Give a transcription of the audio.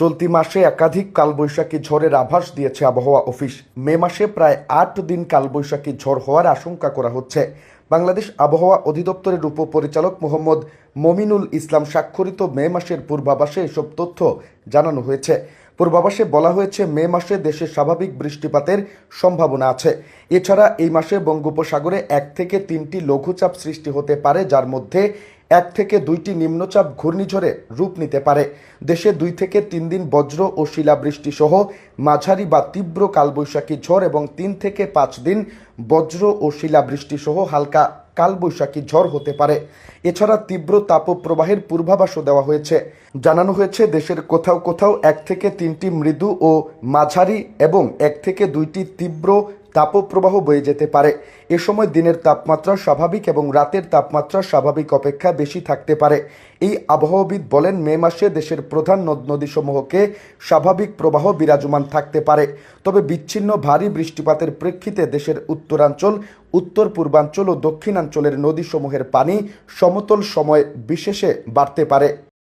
চলতি মাসে একাধিক কালবৈশাখী ঝড়ের আভাস দিয়েছে আবহাওয়া অফিস। মে মাসে প্রায় আট দিন কালবৈশাখী ঝড় হওয়ার আশঙ্কা করা হচ্ছে। বাংলাদেশ আবহাওয়া অধিদপ্তরের উপপরিচালক মোহাম্মদ মমিনুল ইসলাম স্বাক্ষরিত মে মাসের পূর্বাভাসে এসব তথ্য জানানো হয়েছে। পূর্বাভাসে বলা হয়েছে, মে মাসে দেশে স্বাভাবিক বৃষ্টিপাতের সম্ভাবনা আছে। এছাড়া এই মাসে বঙ্গোপসাগরে এক থেকে তিনটি লঘুচাপ সৃষ্টি হতে পারে, যার মধ্যে এক থেকে দুইটি নিম্নচাপ ঘূর্ণিঝড়ে রূপ নিতে পারে। দেশে দুই থেকে তিন দিন বজ্র ও শিলাবৃষ্টি সহ মাঝারি বা তীব্র কালবৈশাখী ঝড় এবং তিন থেকে পাঁচ দিন বজ্র ও শিলাবৃষ্টি সহ হালকা কালবৈশাখী ঝড় হতে পারে। এছাড়া তীব্র তাপপ্রবাহের পূর্বাভাসও দেওয়া হয়েছে। জানানো হয়েছে, দেশের কোথাও কোথাও এক থেকে তিনটি মৃদু ও মাঝারি এবং এক থেকে দুইটি তীব্র তাপপ্রবাহ বয়ে যেতে পারে। এ সময় দিনের তাপমাত্রা স্বাভাবিক এবং রাতের তাপমাত্রা স্বাভাবিক অপেক্ষা বেশি থাকতে পারে। এই আবহাওয়াবিদ বলেন, মে মাসে দেশের প্রধান নদ নদীসমূহকে স্বাভাবিক প্রবাহ বিরাজমান থাকতে পারে। তবে বিচ্ছিন্ন ভারী বৃষ্টিপাতের প্রেক্ষিতে দেশের উত্তরাঞ্চল উত্তর পূর্বাঞ্চল ও দক্ষিণাঞ্চলের নদীসমূহের পানি সমতল সময় বিশেষে বাড়তে পারে।